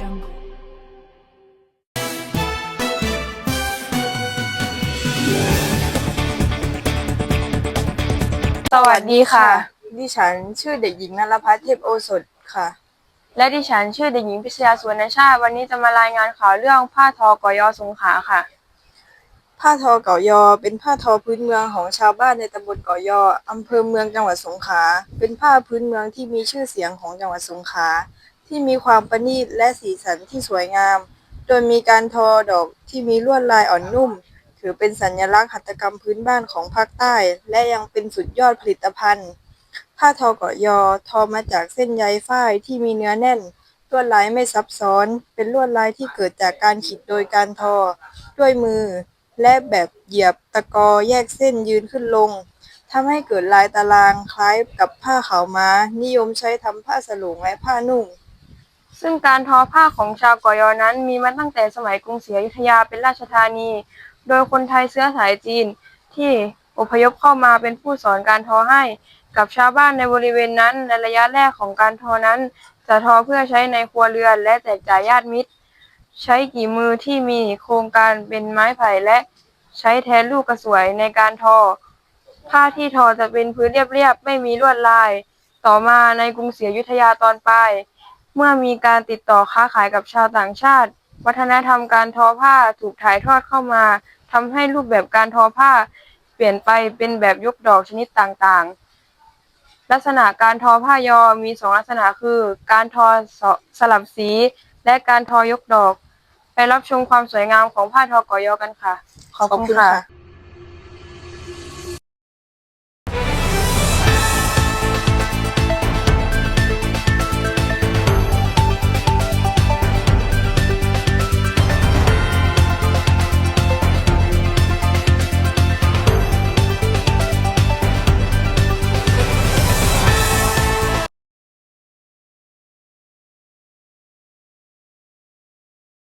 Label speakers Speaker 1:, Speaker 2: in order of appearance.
Speaker 1: jungle. สวัสดีค่ะ
Speaker 2: ดิฉันชื่อเด็กหญิงนรพัฒน์เทพโอสถค่ะ
Speaker 1: และดิฉันชื่อเด็กหญิงพิชยาสวนชาติ วันนี้จะมารายงานข่าวเรื่องผ้าทอกอยอสงขลาค่ะ
Speaker 2: ผ้าทอเก่ายอ เป็นผ้าทอพื้นเมืองของชาวบ้านในตำบลเก่อยออำเภอเมืองจังหวัดสงขลา เป็นผ้าพื้นเมืองที่มีชื่อเสียงของจังหวัดสงขลา ที่มีความประณีตและสีสันที่สวยงาม โดยมีการทอดอกที่มีลวดลายอ่อนนุ่ม ถือเป็นสัญลักษณ์หัตถกรรมพื้นบ้านของภาคใต้ และยังเป็นสุดยอดผลิตภัณฑ์ ผ้าทอเกาะยอทอมาจากเส้นใยฝ้ายที่มีเนื้อแน่นลวดลายไม่ซับซ้อน เป็นลวดลายที่เกิดจากการขีดโดยการทอ ด้วยมือ และแบบเหยียบตะกอแยกเส้นยืนขึ้นลงทำให้เกิดลายตารางคล้ายกับผ้าขาวม้า นิยมใช้ทำผ้าสลุงและผ้านุ่ง
Speaker 1: ซึ่งการทอผ้าของชาวกอยอนั้นมีมาตั้งแต่สมัยกรุงศรีอยุธยาเป็นราชธานี โดยคนไทยเชื้อสายจีนที่อพยพเข้ามาเป็นผู้สอนการทอให้ กับชาวบ้านในบริเวณนั้นในระยะแรกของการทอนั้น จะทอเพื่อใช้ในครัวเรือนและแจกจ่ายญาติมิตร ใช้กี่มือที่มีโครงการเป็นไม้ไผ่และใช้แทนลูกกระสวยในการทอ ผ้าที่ทอจะเป็นพื้นเรียบๆไม่มีลวดลาย ต่อมาในกรุงศรีอยุธยาตอนปลาย เมื่อมีการติดต่อค้าขายกับชาวต่างชาติ วัฒนธรรมการทอผ้าถูกถ่ายทอดเข้ามาทำให้รูปแบบการทอผ้า เปลี่ยนไปเป็นแบบยกดอกชนิดต่างๆ ลักษณะการทอผ้ายอมีสองลักษณะคือ การทอสสลับสี และการทอยกดอก ไปรับชมความสวยงามของผ้าทอกอยอกันค่ะ ขอบคุณค่ะ